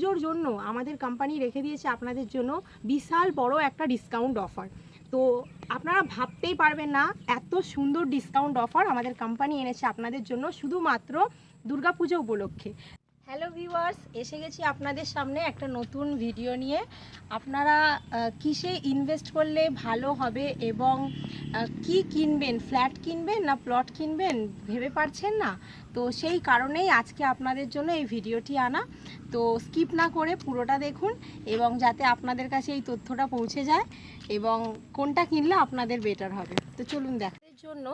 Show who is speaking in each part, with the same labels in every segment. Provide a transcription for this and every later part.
Speaker 1: পুজোর জন্য আমাদের কোম্পানি রেখে দিয়েছে আপনাদের জন্য বিশাল বড় একটা ডিসকাউন্ট অফার তো আপনারা ভাবতেই পারবেন না, এত সুন্দর ডিসকাউন্ট অফার আমাদের কোম্পানি এনেছে আপনাদের জন্য শুধুমাত্র দুর্গাপুজো উপলক্ষে। হ্যালো ভিউয়ার্স এসে গেছি আপনাদের সামনে একটা নতুন ভিডিও নিয়ে। আপনারা কিসে ইনভেস্ট করলে ভালো হবে এবং কি কিনবেন? ফ্ল্যাট কিনবেন না প্লট কিনবেন? ভেবে পারছেন না? তো সেই কারণেই আজকে আপনাদের জন্য এই ভিডিওটি আনা। তো স্কিপ না করে পুরোটা দেখুন এবং যাতে আপনাদের কাছে এই তথ্যটা পৌঁছে যায় এবং কোনটা কিনলে আপনাদের বেটার হবে। তো চলুন দেখার জন্য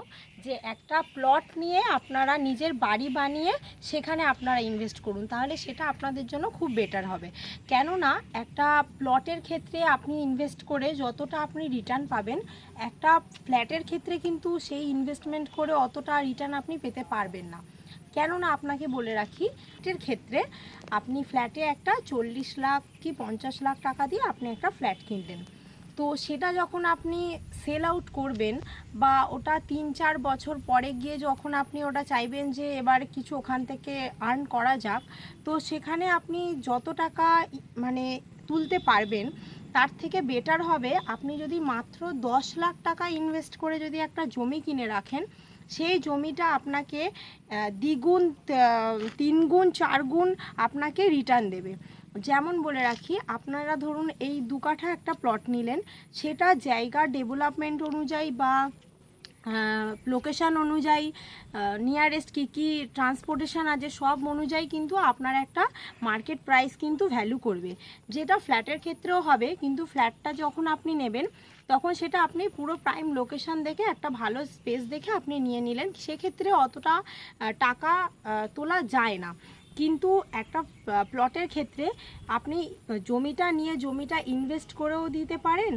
Speaker 1: যে একটা প্লট নিয়ে আপনারা নিজের বাড়ি বানিয়ে সেখানে আপনারা ইনভেস্ট করুন। তাহলে সেটা আপনাদের জন্য খুব বেটার হবে। কেননা একটা প্লটের ক্ষেত্রে আপনি ইনভেস্ট করে যতটা আপনি রিটার্ন পাবেন, একটা ফ্ল্যাটের ক্ষেত্রে কিন্তু সেই ইনভেস্টমেন্ট করে অতটা রিটার্ন আপনি পেতে পারবেন না। কেননা আপনাকে বলে রাখি ফ্ল্যাটের ক্ষেত্রে আপনি ফ্ল্যাটে একটা চল্লিশ লাখ কি পঞ্চাশ লাখ টাকা দিয়ে আপনি একটা ফ্ল্যাট কিনলেন। তো সেটা যখন আপনি সেল আউট করবেন বা ওটা তিন চার বছর পরে গিয়ে যখন আপনি ওটা চাইবেন যে এবার কিছু ওখান থেকে আর্ন করা যাক, তো সেখানে আপনি যত টাকা মানে তুলতে পারবেন, তার থেকে বেটার হবে আপনি যদি মাত্র দশ লাখ টাকা ইনভেস্ট করে যদি একটা জমি কিনে রাখেন, সেই জমিটা আপনাকে দ্বিগুণ তিনগুণ তিন গুণ চার গুণ আপনাকে রিটার্ন দেবে। যেমন বলে রাখি, আপনারা ধরুন এই দু কাঠা একটা প্লট নিলেন, সেটা জায়গা ডেভেলপমেন্ট অনুযায়ী বা লোকেশন অনুযায়ী নিয়ারেস্ট কী কী ট্রান্সপোর্টেশন আছে সব অনুযায়ী কিন্তু আপনার একটা মার্কেট প্রাইস কিন্তু ভ্যালু করবে। যেটা ফ্ল্যাটের ক্ষেত্রেও হবে, কিন্তু ফ্ল্যাটটা যখন আপনি নেবেন, তখন সেটা আপনি পুরো প্রাইম লোকেশান দেখে একটা ভালো স্পেস দেখে আপনি নিয়ে নিলেন। সেক্ষেত্রে অতটা টাকা তোলা যায় না। কিন্তু একটা প্লটের ক্ষেত্রে আপনি জমিটা নিয়ে জমিটা ইনভেস্ট করেও দিতে পারেন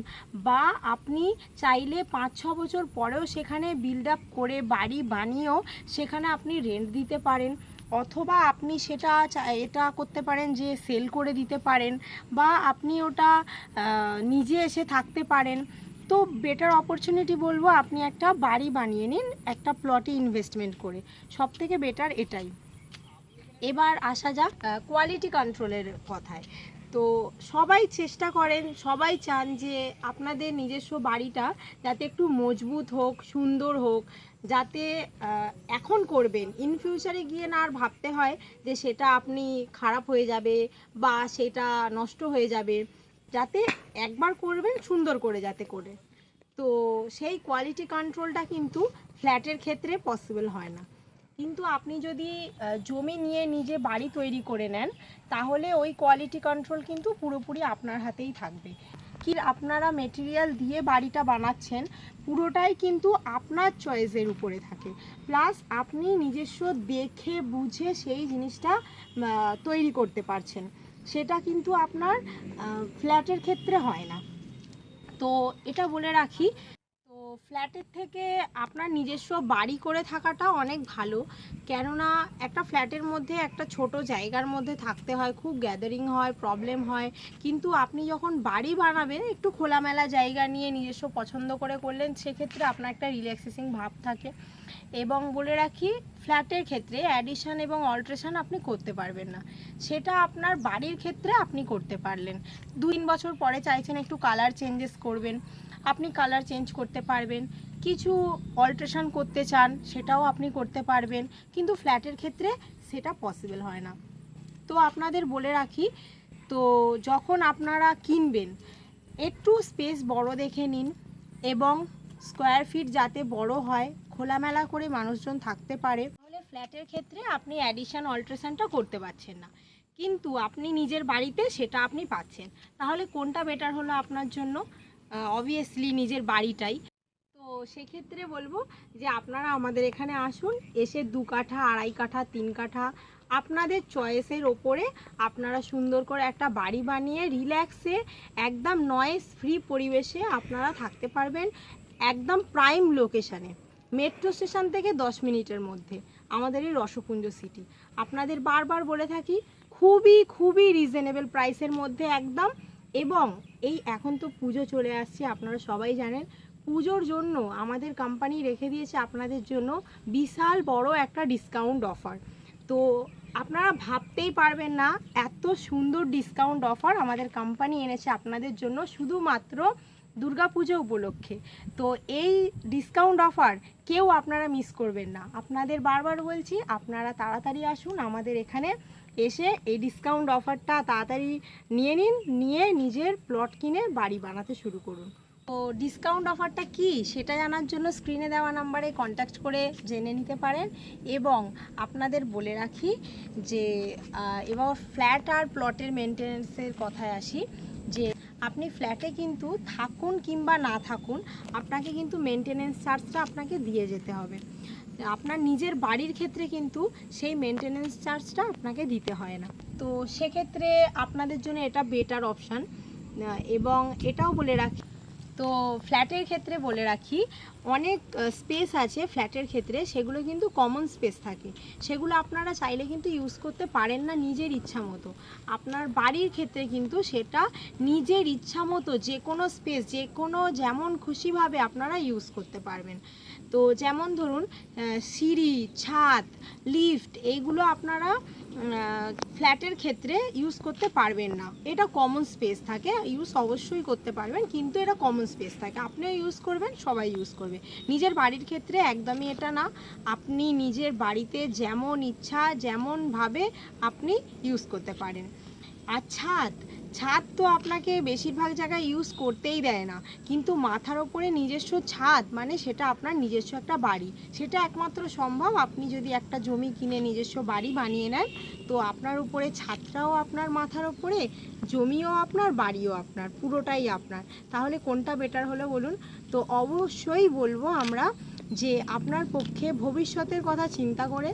Speaker 1: বা আপনি চাইলে পাঁচ, ছ বছর পরেও সেখানে বিল্ড আপ করে বাড়ি বানিয়েও সেখানে আপনি রেন্ট দিতে পারেন। অথবা আপনি সেটা এটা করতে পারেন যে সেল করে দিতে পারেন বা আপনি ওটা নিজে এসে থাকতে পারেন। তো বেটার অপরচুনিটি বলব আপনি একটা বাড়ি বানিয়ে নিন, একটা প্লটে ইনভেস্টমেন্ট করে। সব থেকে বেটার এটাই। এবার আসা যাক কোয়ালিটি কন্ট্রোলের কথায়। তো সবাই চেষ্টা করেন, সবাই চান যে আপনাদের নিজস্ব বাড়িটা যাতে একটু মজবুত হোক, সুন্দর হোক, যাতে এখন করবেন। ইন ফিউচারে গিয়ে না আর ভাবতে হয় যে সেটা আপনি খারাপ হয়ে যাবে বা সেটা নষ্ট হয়ে যাবে। যাতে একবার করবেন, সুন্দর করে যাতে করে। তো সেই কোয়ালিটি কন্ট্রোলটা কিন্তু ফ্ল্যাটের ক্ষেত্রে পসিবল হয় না। কিন্তু আপনি যদি জমি নিয়ে নিজে বাড়ি তৈরি করে নেন, তাহলে ওই কোয়ালিটি কন্ট্রোল কিন্তু পুরোপুরি আপনার হাতেই থাকবে। কি আপনারা মেটেরিয়াল দিয়ে বাড়িটা বানাচ্ছেন, পুরোটাই কিন্তু আপনার চয়েসের উপরে থাকে। প্লাস আপনি নিজস্ব দেখে, বুঝে সেই জিনিসটা তৈরি করতে পারছেন। সেটা কিন্তু আপনার ফ্ল্যাটের ক্ষেত্রে হয় না। তো এটা বলে রাখি ফ্ল্যাটের থেকে আপনার নিজস্ব বাড়ি করে থাকাটা অনেক ভালো। কেননা একটা ফ্ল্যাটের মধ্যে একটা ছোট জায়গার মধ্যে থাকতে হয়, খুব গ্যাদারিং হয় প্রবলেম হয়। কিন্তু আপনি যখন বাড়ি বানাবেন, একটু খোলামেলা জায়গা নিয়ে নিজস্ব পছন্দ করে করলেন, সেক্ষেত্রে আপনার একটা রিল্যাক্সেসিং ভাব থাকে। এবং বলে রাখি ফ্ল্যাটের ক্ষেত্রে অ্যাডিশন এবং অল্ট্রেশন আপনি করতে পারবেন না। সেটা আপনার বাড়ির ক্ষেত্রে আপনি করতে পারলেন। দুই, তিন বছর পরে চাইছেন একটু কালার চেঞ্জেস করবেন। আপনি কালার চেঞ্জ করতে পারবেন, কিছু অল্ট্রেশন করতে চান সেটাও আপনি করতে পারবেন, কিন্তু ফ্ল্যাটের ক্ষেত্রে সেটা পসিবল হয় না। তো আপনাদের বলে রাখি, তো যখন আপনারা কিনবেন, একটু স্পেস বড় দেখে নিন এবং স্কোয়ার ফিট যাতে বড় হয়, খোলামেলা করে মানুষজন থাকতে পারে, তাহলে ফ্ল্যাটের ক্ষেত্রে আপনি অ্যাডিশন অল্ট্রেশনটা করতে পারছেন না। কিন্তু আপনি নিজের বাড়িতে সেটা আপনি পাচ্ছেন। তাহলে কোনটা বেটার হলো আপনার জন্য? অবভিয়াসলি নিজের বাড়িটাই। তো সেক্ষেত্রে বলব যে আপনারা আমাদের এখানে আসুন, এসে দু কাঠা, আড়াই কাঠা, তিন কাঠা আপনাদের চয়েসের ওপরে আপনারা সুন্দর করে একটা বাড়ি বানিয়ে রিল্যাক্সে একদম নয়েজ ফ্রি পরিবেশে আপনারা থাকতে পারবেন একদম প্রাইম লোকেশানে মেট্রো স্টেশন থেকে দশ মিনিটের মধ্যে আমাদের এই রসপুঞ্জ সিটি আপনাদের বারবার বলে থাকি, খুবই খুবই রিজনেবল প্রাইসের মধ্যে একদম এবং এই এখন তো পুজো চলে আসছে, আপনারা সবাই জানেন। পুজোর জন্য আমাদের কোম্পানি রেখে দিয়েছে আপনাদের জন্য বিশাল বড় একটা ডিসকাউন্ট অফার তো আপনারা ভাবতেই পারবেন না, এত সুন্দর ডিসকাউন্ট অফার আমাদের কোম্পানি এনেছে আপনাদের জন্য শুধুমাত্র দুর্গাপুজো উপলক্ষে। তো এই ডিসকাউন্ট অফার কেউ আপনারা মিস করবেন না। আপনাদের বারবার বলছি, আপনারা তাড়াতাড়ি আসুন আমাদের এখানে এসে এই ডিসকাউন্ট অফারটা তাড়াতাড়ি নিয়ে নিন, নিয়ে নিজের প্লট কিনে বাড়ি বানাতে শুরু করুন। তো ডিসকাউন্ট অফারটা কি? সেটা জানার জন্য স্ক্রিনে দেওয়া নাম্বারে কন্ট্যাক্ট করে জেনে নিতে পারেন এবং আপনাদের বলে রাখি যে এবার ফ্ল্যাট আর প্লটের মেনটেন্যান্সের কথায় আসি যে, আপনি ফ্ল্যাটে কিন্তু থাকুন কিংবা না থাকুন, আপনাকে কিন্তু মেনটেনেন্স চার্জটা আপনাকে দিয়ে যেতে হবে। আপনার নিজের বাড়ির ক্ষেত্রে কিন্তু সেই মেনটেনেন্স চার্জটা আপনাকে দিতে হয় না। তো সেক্ষেত্রে আপনাদের জন্য এটা বেটার অপশান এবং এটাও বলে রাখি, তো ফ্ল্যাটের ক্ষেত্রে বলে রাখি অনেক স্পেস আছে ফ্ল্যাটের ক্ষেত্রে, সেগুলো কিন্তু কমন স্পেস থাকে। সেগুলো আপনারা চাইলে কিন্তু ইউজ করতে পারেন না নিজের ইচ্ছা মতো। আপনার বাড়ির ক্ষেত্রে কিন্তু সেটা নিজের ইচ্ছা মতো যে কোনো স্পেস যে কোনো যেমন খুশিভাবে আপনারা ইউজ করতে পারবেন। তো যেমন ধরুন সিঁড়ি, ছাদ লিফট এইগুলো আপনারা ফ্ল্যাটের ক্ষেত্রে ইউজ করতে পারবেন না। এটা কমন স্পেস থাকে ইউজ অবশ্যই করতে পারবেন, কিন্তু এটা কমন স্পেস থাকে। আপনিও ইউজ করবেন, সবাই ইউজ করবে। নিজের বাড়ির ক্ষেত্রে একদমই এটা না। আপনি নিজের বাড়িতে যেমন ইচ্ছা, যেমনভাবে আপনি ইউজ করতে পারেন। আর ছাদ ছাদ তো আপনাকে বেশিরভাগ জায়গায় ইউজ করতেই দেয় না। কিন্তু মাথার ওপরে নিজস্ব ছাদ মানে সেটা আপনার নিজস্ব একটা বাড়ি। সেটা একমাত্র সম্ভব আপনি যদি একটা জমি কিনে নিজস্ব বাড়ি বানিয়ে নেন। তো আপনার উপরে ছাদটাও আপনার মাথার ওপরে, জমিও আপনার, বাড়িও আপনার, পুরোটাই আপনার। তাহলে কোনটা বেটার হলো বলুন? তো অবশ্যই বলব আমরা যে আপনার পক্ষে ভবিষ্যতের কথা চিন্তা করে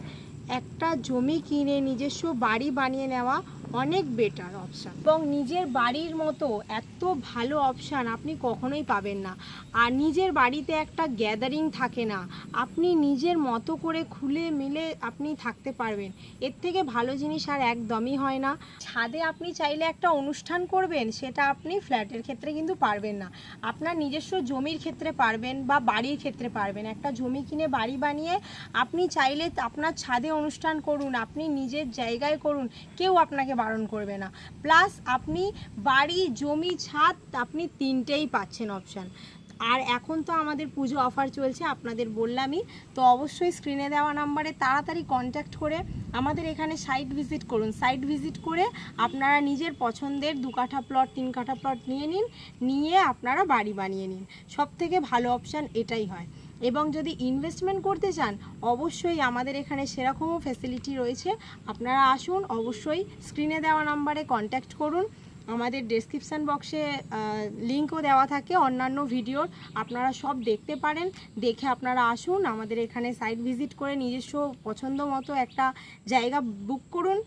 Speaker 1: একটা জমি কিনে নিজস্ব বাড়ি বানিয়ে নেওয়া অনেক বেটার অপশান এবং নিজের বাড়ির মতো এত ভালো অপশান আপনি কখনোই পাবেন না। আর নিজের বাড়িতে একটা গ্যাদারিং থাকে না, আপনি নিজের মতো করে খুলে মিলে আপনি থাকতে পারবেন। এর থেকে ভালো জিনিস আর একদমই হয় না। ছাদে আপনি চাইলে একটা অনুষ্ঠান করবেন, সেটা আপনি ফ্ল্যাটের ক্ষেত্রে কিন্তু পারবেন না। আপনার নিজস্ব জমির ক্ষেত্রে পারবেন বা বাড়ির ক্ষেত্রে পারবেন। একটা জমি কিনে বাড়ি বানিয়ে আপনি চাইলে আপনার ছাদে অনুষ্ঠান করুন, আপনি নিজের জায়গায় করুন, কেউ আপনাকে বারণ করবে না। প্লাস আপনি বাড়ি, জমি, ছাদ আপনি তিনটেই পাচ্ছেন অপশান আর এখন তো আমাদের পুজো অফার চলছে, আপনাদের বললামই। তো অবশ্যই স্ক্রিনে দেওয়া নাম্বারে তাড়াতাড়ি কন্ট্যাক্ট করে আমাদের এখানে সাইট ভিজিট করুন। সাইট ভিজিট করে আপনারা নিজের পছন্দের দু কাঠা প্লট তিন কাঠা প্লট নিয়ে নিন, নিয়ে আপনারা বাড়ি বানিয়ে নিন। সব থেকে ভালো অপশান এটাই হয়। এবং যদি ইনভেস্টমেন্ট করতে চান, অবশ্যই আমাদের এখানে সেরকমও ফেসিলিটি রয়েছে। আপনারা আসুন, অবশ্যই স্ক্রিনে দেওয়া নাম্বারে কন্ট্যাক্ট করুন। আমাদের ডেসক্রিপশান বক্সে লিঙ্কও দেওয়া থাকে, অন্যান্য ভিডিওর আপনারা সব দেখতে পারেন, দেখে আপনারা আসুন। আমাদের এখানে সাইট ভিজিট করে নিজস্ব পছন্দ মতো একটা জায়গা বুক করুন,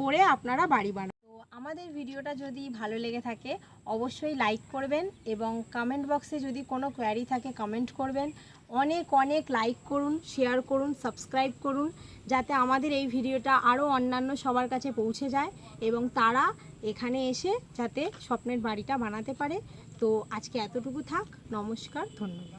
Speaker 1: করে আপনারা বাড়ি বানান। আমাদের ভিডিওটা যদি ভালো লেগে থাকে, অবশ্যই লাইক করবেন এবং কমেন্ট বক্সে যদি কোনো কোয়ারি থাকে কমেন্ট করবেন। অনেক অনেক লাইক করুন শেয়ার করুন সাবস্ক্রাইব করুন, যাতে আমাদের এই ভিডিওটা আরও অন্যান্য সবার কাছে পৌঁছে যায় এবং তারা এখানে এসে যাতে স্বপ্নের বাড়িটা বানাতে পারে। তো আজকে এতটুকু থাক, নমস্কার, ধন্যবাদ।